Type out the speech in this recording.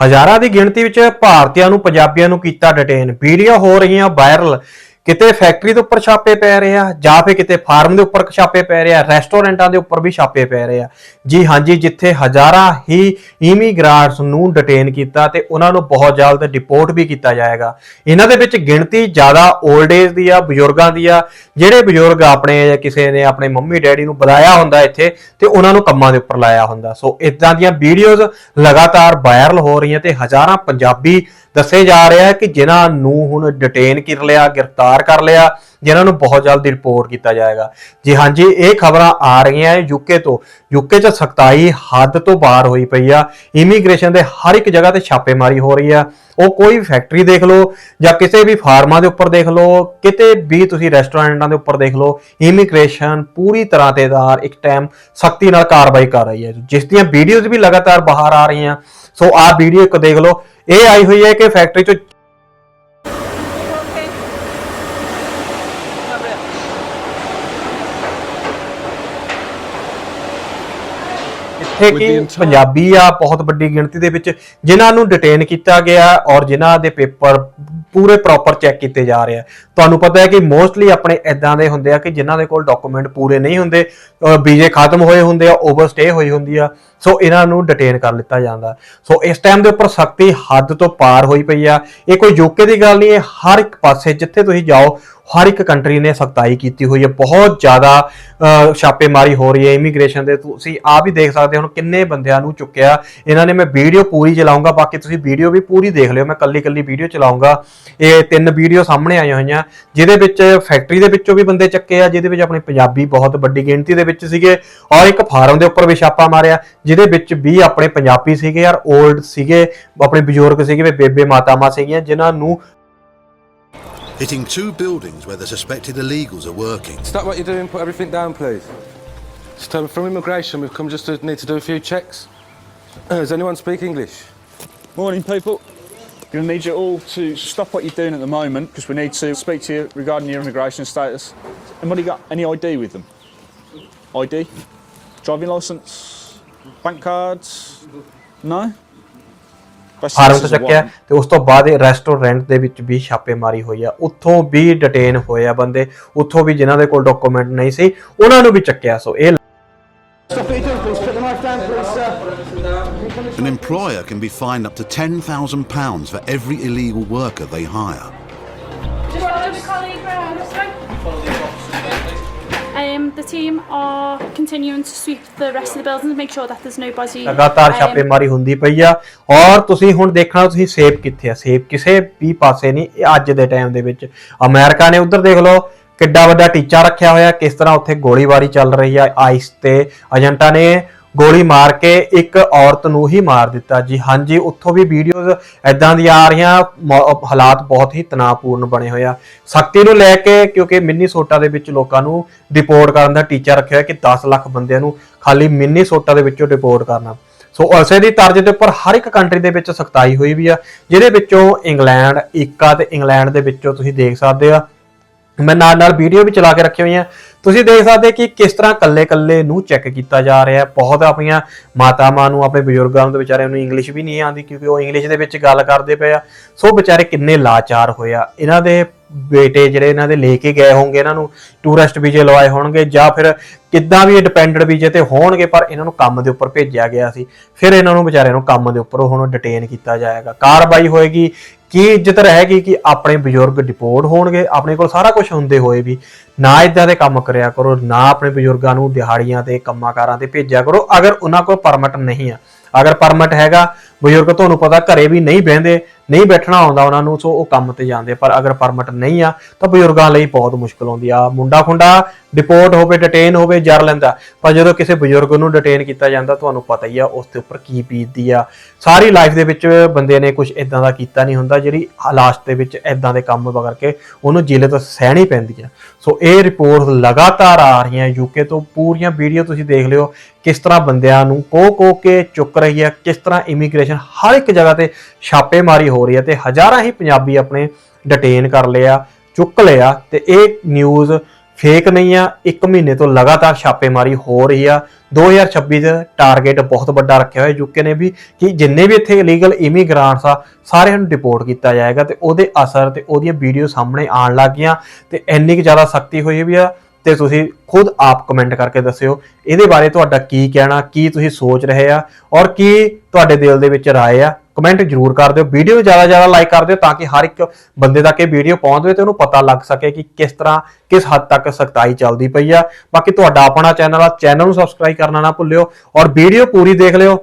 ਹਜ਼ਾਰਾਂ ਦੀ ਗਿਣਤੀ ਵਿੱਚ ਭਾਰਤੀਆਂ ਨੂੰ ਪੰਜਾਬੀਆਂ ਨੂੰ ਕੀਤਾ ਡਿਟੇਨ ਵੀਡੀਓ ਹੋ ਰਹੀਆਂ ਵਾਇਰਲ ਕਿਤੇ ਫੈਕਟਰੀ ਦੇ ਉੱਪਰ ਛਾਪੇ ਪੈ ਰਹੇ ਆ, ਜਾਂ ਫਿਰ ਕਿਤੇ ਫਾਰਮ ਦੇ ਉੱਪਰ ਛਾਪੇ ਪੈ ਰਹੇ ਆ ਰੈਸਟੋਰੈਂਟਾਂ ਦੇ ਉੱਪਰ ਵੀ ਛਾਪੇ ਪੈ ਰਹੇ ਆ। ਜੀ ਹਾਂਜੀ, ਜਿੱਥੇ ਹਜ਼ਾਰਾਂ ਹੀ ਇਮੀਗ੍ਰਾਂਟਸ ਨੂੰ ਡਿਟੇਨ ਕੀਤਾ ਤੇ ਉਹਨਾਂ ਨੂੰ ਬਹੁਤ ਜਲਦ ਡਿਪੋਰਟ ਵੀ ਕੀਤਾ ਜਾਏਗਾ। ਇਹਨਾਂ ਦੇ ਵਿੱਚ ਗਿਣਤੀ ਜ਼ਿਆਦਾ 올ਡ ਏਜ ਦੀ ਆ, ਬਜ਼ੁਰਗਾਂ ਦੀ ਆ, ਜਿਹੜੇ ਬਜ਼ੁਰਗ ਆਪਣੇ ਜਾਂ ਕਿਸੇ ਨੇ ਆਪਣੇ ਮੰਮੀ ਡੈਡੀ ਨੂੰ ਬੁਲਾਇਆ ਹੁੰਦਾ ਇੱਥੇ ਤੇ ਉਹਨਾਂ ਨੂੰ ਕੰਮਾਂ ਦੇ ਉੱਪਰ ਲਾਇਆ ਹੁੰਦਾ। ਸੋ ਇਦਾਂ ਦੀਆਂ ਵੀਡੀਓਜ਼ ਲਗਾਤਾਰ ਵਾਇਰਲ ਹੋ ਰਹੀਆਂ ਤੇ ਹਜ਼ਾਰਾਂ ਪੰਜਾਬੀ ਦੱਸੇ ਜਾ ਰਿਹਾ ਹੈ ਕਿ ਜਿਨ੍ਹਾਂ ਨੂੰ ਹੁਣ ਡਿਟੇਨ ਕਰ ਲਿਆ, ਗ੍ਰਿਫਤਾਰ ਕਰ ਲਿਆ, ਜਿਨ੍ਹਾਂ ਨੂੰ ਬਹੁਤ ਜਲਦੀ ਰਿਪੋਰਟ ਕੀਤਾ ਜਾਏਗਾ। ਜੀ ਹਾਂਜੀ ਇਹ ਖਬਰਾਂ ਆ ਰਹੀਆਂ ਹੈ ਯੂਕੇ ਤੋਂ। ਯੂਕੇ 'ਚ ਸਖਤਾਈ ਹੱਦ ਤੋਂ ਬਾਹਰ ਹੋਈ ਪਈ ਆ। ਇਮੀਗ੍ਰੇਸ਼ਨ ਦੇ ਹਰ ਇੱਕ ਜਗ੍ਹਾ ਤੇ ਛਾਪੇਮਾਰੀ ਹੋ ਰਹੀ ਆ। ਉਹ ਕੋਈ ਵੀ ਫੈਕਟਰੀ ਦੇਖ ਲਓ ਜਾਂ ਕਿਸੇ ਵੀ ਫਾਰਮਾਂ ਦੇ ਉੱਪਰ ਦੇਖ ਲਓ, ਕਿਤੇ ਵੀ ਤੁਸੀਂ ਰੈਸਟੋਰੈਂਟਾਂ ਦੇ ਉੱਪਰ ਦੇਖ ਲਓ, ਇਮੀਗ੍ਰੇਸ਼ਨ ਪੂਰੀ ਤਰ੍ਹਾਂ ਤੇ ਦਾਰ ਇੱਕ ਟਾਈਮ ਸਖਤੀ ਨਾਲ ਕਾਰਵਾਈ ਕਰ ਰਹੀ ਹੈ। ਜਿਸ ਦੀਆਂ ਵੀਡੀਓਜ਼ ਵੀ ਲਗਾਤਾਰ ਬਾਹਰ ਆ ਰਹੀਆਂ। ਸੋ ਆਹ ਵੀਡੀਓ ਇੱਕ ਦੇਖ ਲਓ ਇਹ ਆਈ ਹੋਈ ਹੈ ਕਿ ਫੈਕਟਰੀ 'ਚ ਇੱਥੇ ਕਿ ਪੰਜਾਬੀ ਆ ਬਹੁਤ ਵੱਡੀ ਗਿਣਤੀ ਦੇ ਵਿੱਚ ਜਿਨ੍ਹਾਂ ਨੂੰ ਡਿਟੇਨ ਕੀਤਾ ਗਿਆ ਔਰ ਜਿਨ੍ਹਾਂ ਦੇ ਪੇਪਰ ਪੂਰੇ ਪ੍ਰੋਪਰ ਚੈੱਕ ਕੀਤੇ ਜਾ ਰਹੇ ਆ। ਤੁਹਾਨੂੰ ਪਤਾ ਹੈ ਕਿ ਮੋਸਟਲੀ ਆਪਣੇ ਇਦਾਂ ਦੇ ਹੁੰਦੇ ਆ ਕਿ ਜਿਨ੍ਹਾਂ ਦੇ ਕੋਲ ਡਾਕੂਮੈਂਟ ਪੂਰੇ ਨਹੀਂ ਹੁੰਦੇ ਵੀਜ਼ੇ ਖਤਮ ਹੋਏ ਹੁੰਦੇ ਆ ਓਵਰਸਟੇ ਹੋਈ ਹੁੰਦੀ ਆ, ਸੋ ਇਹਨਾਂ ਨੂੰ ਡਿਟੇਨ ਕਰ ਲਿੱਤਾ ਜਾਂਦਾ। ਸੋ ਇਸ ਟਾਈਮ ਦੇ ਉੱਪਰ ਸਖਤੀ ਹੱਦ ਤੋਂ ਪਾਰ ਹੋਈ ਪਈ ਆ। ਇਹ ਕੋਈ ਯੂਕੇ ਦੀ ਗੱਲ ਨਹੀਂ ਹੈ ਹਰ ਇੱਕ ਪਾਸੇ ਜਿੱਥੇ ਤੁਸੀਂ ਜਾਓ ਹਰ ਇੱਕ ਕੰਟਰੀ ਨੇ ਸਖਤਾਈ ਕੀਤੀ ਹੋਈ ਹੈ, ਬਹੁਤ ਜ਼ਿਆਦਾ ਛਾਪੇਮਾਰੀ ਹੋ ਰਹੀ ਹੈ ਇਮੀਗ੍ਰੇਸ਼ਨ ਦੇ ਤੁਸੀਂ ਆਪ ਹੀ ਦੇਖ ਸਕਦੇ ਹੋ ਹੁਣ ਕਿੰਨੇ ਬੰਦਿਆਂ ਨੂੰ ਚੁੱਕਿਆ। ਇਹਨਾਂ ਨੇ ਮੈਂ ਵੀਡੀਓ ਪੂਰੀ ਚਲਾਉਂਗਾ, ਬਾਕੀ ਤੁਸੀਂ ਵੀਡੀਓ ਵੀ ਪੂਰੀ ਦੇਖ ਲਿਓ, ਮੈਂ ਕੱਲੀ ਕੱਲੀ ਵੀਡੀਓ ਚਲਾਉਂਗਾ। ਇਹ ਤਿੰਨ ਵੀਡੀਓ ਸਾਹਮਣੇ ਆਈਆਂ ਹੋਈਆਂ, ਜਿਹਦੇ ਵਿੱਚ ਫੈਕਟਰੀ ਦੇ ਵਿੱਚੋਂ ਵੀ ਬੰਦੇ ਚੱਕੇ ਆ, ਜਿਹਦੇ ਵਿੱਚ ਆਪਣੇ ਪੰਜਾਬੀ ਬਹੁਤ ਵੱਡੀ ਗਿਣਤੀ ਦੇ ਵਿੱਚ ਸੀਗੇ, ਔਰ ਇੱਕ ਫਾਰਮ ਦੇ ਉੱਪਰ ਵੀ ਛਾਪਾ ਮਾਰਿਆ, ਜਿਹਦੇ ਵਿੱਚ ਵੀ ਆਪਣੇ ਪੰਜਾਬੀ ਸੀਗੇ ਯਾਰ 올ਡ ਸੀਗੇ, ਆਪਣੇ ਬਜ਼ੁਰਗ ਸੀਗੇ, ਵੀ ਬੇਬੇ ਮਾਤਾਵਾਂ ਸੀਗੀਆਂ, ਜਿਨ੍ਹਾਂ ਨੂੰ hitting two buildings where the suspected illegals are working. Stop what you're doing, put everything down, please. So from immigration, we've come just to need to do a few checks. Uh, does anyone speak English? Morning, people. Going to need you all to stop what you're doing at the moment because we need to speak to you regarding your immigration status. Anybody got any ID with them? ID? Driving license? Bank cards? No? Form ਤੋਂ ਚੱਕਿਆ. ਤੇ ਉਸ ਤੋਂ ਬਾਅਦ ਇਹ restaurant ਦੇ ਵਿੱਚ ਵੀ ਛਾਪੇਮਾਰੀ ਹੋਈ ਆ। ਉੱਥੋਂ ਵੀ ਡਿਟੇਨ ਹੋਏ ਆ ਬੰਦੇ। ਉੱਥੋਂ ਵੀ ਜਿਨ੍ਹਾਂ ਦੇ ਕੋਲ ਡਾਕੂਮੈਂਟ ਨਹੀਂ ਸੀ ਉਹਨਾਂ ਨੂੰ ਵੀ ਚੱਕਿਆ। ਸੋ ਇਹ An employer can be fined up to £10,000 for every illegal worker they hire. Um, the team are continuing to sweep the rest of the buildings, make sure that there's nobody. ਲਗਾਤਾਰ um, ਛਾਪੇਮਾਰੀ ਹੁੰਦੀ ਪਈ ਆ। ਔਰ ਤੁਸੀਂ ਹੁਣ ਦੇਖਣਾ ਤੁਸੀਂ ਸੇਫ ਕਿੱਥੇ ਆ? ਸੇਫ ਕਿਸੇ ਵੀ ਪਾਸੇ ਨਹੀਂ ਇਹ ਅੱਜ ਦੇ ਟਾਈਮ ਦੇ ਵਿੱਚ। ਅਮਰੀਕਾ ਨੇ ਉਧਰ ਦੇਖ ਲਓ ਕਿੱਡਾ ਵੱਡਾ ਟੀਚਾ ਰੱਖਿਆ ਹੋਇਆ ਕਿਸ ਤਰ੍ਹਾਂ ਉੱਥੇ ਗੋਲੀਬਾਰੀ ਚੱਲ ਰਹੀ ਆ ਆਈਸ ਤੇ ਏਜੰਟਾਂ ਨੇ। ਗੋਲੀ ਮਾਰ ਕੇ ਇੱਕ ਔਰਤ ਨੂੰ ਹੀ ਮਾਰ ਦਿੱਤਾ। ਜੀ ਹਾਂਜੀ ਉੱਥੋਂ ਵੀ ਵੀਡੀਓਜ਼ ਐਦਾਂ ਦੀਆਂ ਆ ਰਹੀਆਂ, ਮੌ- ਹਾਲਾਤ ਬਹੁਤ ਹੀ ਤਣਾਅਪੂਰਨ ਬਣੇ ਹੋਏ ਆ। ਸਖਤੀ ਨੂੰ ਲੈ ਕੇ, ਕਿਉਂਕਿ ਮਿਨੀਸੋਟਾ ਦੇ ਵਿੱਚ ਲੋਕਾਂ ਨੂੰ ਡਿਪੋਰਟ ਕਰਨ ਦਾ ਟੀਚਾ ਰੱਖਿਆ ਕਿ 10 ਲੱਖ ਬੰਦਿਆਂ ਨੂੰ ਖਾਲੀ ਮਿਨੀਸੋਟਾ ਦੇ ਵਿੱਚੋਂ ਡਿਪੋਰਟ ਕਰਨਾ। ਸੋ ਉਸੇ ਦੀ ਤਰਜ਼ ਦੇ ਉੱਪਰ ਹਰ ਇੱਕ ਕੰਟਰੀ ਦੇ ਵਿੱਚ ਸਖਤਾਈ ਹੋਈ ਵੀ ਆ, ਜਿਹਦੇ ਵਿੱਚੋਂ ਇੰਗਲੈਂਡ ਇੱਕ ਆ ਤੇ ਇੰਗਲੈਂਡ ਦੇ ਵਿੱਚੋਂ ਤੁਸੀਂ ਦੇਖ ਸਕਦੇ ਆ ਮੈਂ ਨਾਲ ਨਾਲ ਵੀਡੀਓ ਵੀ ਚਲਾ ਕੇ ਰੱਖੀ ਹੋਈ ਹੋਈਆਂ ਤੁਸੀਂ ਦੇਖ ਸਕਦੇ ਕਿ ਕਿਸ ਤਰ੍ਹਾਂ ਕੱਲੇ-ਕੱਲੇ ਨੂੰ ਚੈੱਕ ਕੀਤਾ ਜਾ ਰਿਹਾ ਹੈ। ਬਹੁਤ ਆਪਣੀਆਂ ਮਾਤਾਵਾਂ ਨੂੰ, ਆਪਣੇ ਬਜ਼ੁਰਗਾਂ ਨੂੰ ਤੇ ਵਿਚਾਰਿਆਂ ਨੂੰ ਇੰਗਲਿਸ਼ ਵੀ ਨਹੀਂ ਆਉਂਦੀ ਕਿਉਂਕਿ ਉਹ ਇੰਗਲਿਸ਼ ਦੇ ਵਿੱਚ ਗੱਲ ਕਰਦੇ ਪਏ ਆ। ਸੋ ਵਿਚਾਰੇ ਕਿੰਨੇ ਲਾਚਾਰ ਹੋਏ ਆ। ਇਹਨਾਂ ਦੇ ਬੇਟੇ ਜਿਹੜੇ ਇਹਨਾਂ ਦੇ ਲੈ ਕੇ ਗਏ ਹੋਣਗੇ, ਇਹਨਾਂ ਨੂੰ ਟੂਰਿਸਟ ਵੀਜ਼ੇ ਲਵਾਏ ਹੋਣਗੇ ਜਾਂ ਫਿਰ ਕਿੱਦਾਂ ਵੀ ਡਿਪੈਂਡੈਂਟ ਵੀਜ਼ੇ ਤੇ ਹੋਣਗੇ, ਪਰ ਇਹਨਾਂ ਨੂੰ ਕੰਮ ਦੇ ਉੱਪਰ ਭੇਜਿਆ ਗਿਆ ਸੀ। ਫਿਰ ਇਹਨਾਂ ਨੂੰ ਵਿਚਾਰਿਆਂ ਨੂੰ ਕੰਮ ਦੇ ਉੱਪਰ ਹੁਣ ਡਿਟੇਨ ਕੀਤਾ ਜਾਏਗਾ। ਕਾਰਵਾਈ ਹੋਏਗੀ, ਕੀ ਇੱਜ਼ਤ ਰਹੇਗੀ ਕਿ ਆਪਣੇ ਬਜ਼ੁਰਗ ਡਿਪੋਰਟ ਹੋਣਗੇ? ਆਪਣੇ ਕੋਲ ਸਾਰਾ ਕੁਝ ਹੁੰਦੇ ਹੋਏ ਵੀ ਨਾ ਇਦਾਂ ਦੇ ਕੰਮ ਕਰਿਆ ਕਰੋ, ਨਾ ਆਪਣੇ ਬਜ਼ੁਰਗਾਂ ਨੂੰ ਦਿਹਾੜੀਆਂ ਤੇ, ਕੰਮਾਂਕਾਰਾਂ ਤੇ ਭੇਜਿਆ ਕਰੋ। ਅਗਰ ਉਹਨਾਂ ਕੋਲ ਪਰਮਿਟ ਨਹੀਂ ਆ, ਅਗਰ ਪਰਮਿਟ ਹੈਗਾ, ਬਜ਼ੁਰਗ ਤੁਹਾਨੂੰ ਪਤਾ ਘਰੇ ਵੀ ਨਹੀਂ ਬਹਿੰਦੇ ਨਹੀਂ ਬੈਠਣਾ ਆਉਂਦਾ ਉਹਨਾਂ ਨੂੰ, ਸੋ ਉਹ ਕੰਮ ਤੇ ਜਾਂਦੇ ਪਰ ਅਗਰ ਪਰਮਿਟ ਨਹੀਂ ਆ, ਤਾਂ ਬਜ਼ੁਰਗਾਂ ਲਈ ਬਹੁਤ ਮੁਸ਼ਕਲ ਆਉਂਦੀ ਆ। ਮੁੰਡਾ ਖੁੰਡਾ ਡਿਪੋਰਟ ਹੋਵੇ ਡਿਟੇਨ ਹੋਵੇ, ਜਰ ਲੈਂਦਾ। ਪਰ ਜਦੋਂ ਕਿਸੇ ਬਜ਼ੁਰਗ ਨੂੰ ਡਿਟੇਨ ਕੀਤਾ ਜਾਂਦਾ, ਤੁਹਾਨੂੰ ਪਤਾ ਹੀ ਆ ਉਸ ਦੇ ਉੱਪਰ ਕੀ ਬੀਤਦੀ ਆ। ਸਾਰੀ ਲਾਈਫ ਦੇ ਵਿੱਚ ਬੰਦੇ ਨੇ ਕੁਝ ਇਦਾਂ ਦਾ ਕੀਤਾ ਨਹੀਂ ਹੁੰਦਾ, ਜਿਹੜੀ ਲਾਸਟ ਦੇ ਵਿੱਚ ਇਦਾਂ ਦੇ ਕੰਮ ਕਰਕੇ ਉਹਨੂੰ ਜਿਲਤ ਸਹਿਣੀ ਪੈਂਦੀ ਆ। ਸੋ ਇਹ ਰਿਪੋਰਟ ਲਗਾਤਾਰ ਆ ਰਹੀਆਂ ਯੂਕੇ ਤੋਂ। ਪੂਰੀਆਂ ਵੀਡੀਓ ਤੁਸੀਂ ਦੇਖ ਲਿਓ ਕਿਸ ਤਰ੍ਹਾਂ ਬੰਦਿਆਂ ਨੂੰ ਕੋ ਕੋ ਕੇ ਚੁੱਕ ਰਹੀ ਆ, ਕਿਸ ਤਰ੍ਹਾਂ ਇਮੀਗ੍ਰੇਸ਼ਨ ਹਰ ਇੱਕ ਜਗ੍ਹਾ ਤੇ ਛਾਪੇਮਾਰੀ ਹੋ ਰਹੀ ਹੈ ਤੇ ਹਜ਼ਾਰਾਂ ਹੀ ਪੰਜਾਬੀ ਆਪਣੇ ਡਿਟੇਨ ਕਰ ਲਿਆ ਚੁੱਕ ਲਿਆ ਤੇ ਇਹ ਨਿਊਜ਼ ਫੇਕ ਨਹੀਂ ਆ 1 ਮਹੀਨੇ ਤੋਂ ਲਗਾਤਾਰ ਛਾਪੇਮਾਰੀ ਹੋ ਰਹੀ ਆ। 2026 ਦਾ ਟਾਰਗੇਟ ਬਹੁਤ ਵੱਡਾ ਰੱਖਿਆ ਹੋਇਆ ਯੂਕੇ ਨੇ ਵੀ, ਕਿ ਜਿੰਨੇ ਵੀ ਇੱਥੇ ਇਲੀਗਲ ਇਮੀਗ੍ਰਾਂਟਸ ਆ ਸਾਰਿਆਂ ਨੂੰ ਡਿਪੋਰਟ ਕੀਤਾ ਜਾਏਗਾ ਤੇ ਉਹਦੇ ਅਸਰ ਤੇ ਉਹਦੀਆਂ ਵੀਡੀਓ ਸਾਹਮਣੇ ਆਉਣ ਲੱਗ ਗਈਆਂ ਤੇ ਇੰਨੀ ਕੁ ਜ਼ਿਆਦਾ ਸਖਤੀ ਹੋਈ ਵੀ ਆ ਤੇ ਤੁਸੀਂ ਖੁਦ ਆਪ ਕਮੈਂਟ ਕਰਕੇ ਦੱਸਿਓ, ਇਹਦੇ ਬਾਰੇ ਤੁਹਾਡਾ ਕੀ ਕਹਿਣਾ, ਕੀ ਤੁਸੀਂ ਸੋਚ ਰਹੇ ਆ ਔਰ ਕੀ ਤੁਹਾਡੇ ਦਿਲ ਦੇ ਵਿੱਚ ਰਾਏ ਆ? ਕਮੈਂਟ ਜਰੂਰ ਕਰ ਦਿਓ। ਵੀਡੀਓ ਨੂੰ ਜ਼ਿਆਦਾ ਜ਼ਿਆਦਾ ਲਾਈਕ ਕਰ ਦਿਓ ਤਾਂ ਕਿ ਹਰ ਇੱਕ ਬੰਦੇ ਤੱਕ ਇਹ ਵੀਡੀਓ ਪਹੁੰਚ ਜਾਵੇ ਤੇ ਉਹਨੂੰ ਪਤਾ ਲੱਗ ਸਕੇ ਕਿ ਕਿਸ ਤਰ੍ਹਾਂ, ਕਿਸ ਹੱਦ ਤੱਕ ਸਖਤਾਈ ਚੱਲਦੀ ਪਈ ਆ। ਬਾਕੀ ਤੁਹਾਡਾ ਆਪਣਾ ਚੈਨਲ ਆ। ਚੈਨਲ ਨੂੰ ਸਬਸਕ੍ਰਾਈਬ ਕਰਨਾ ਨਾ ਭੁੱਲਿਓ। ਔਰ ਵੀਡੀਓ ਪੂਰੀ ਦੇਖ ਲਿਓ।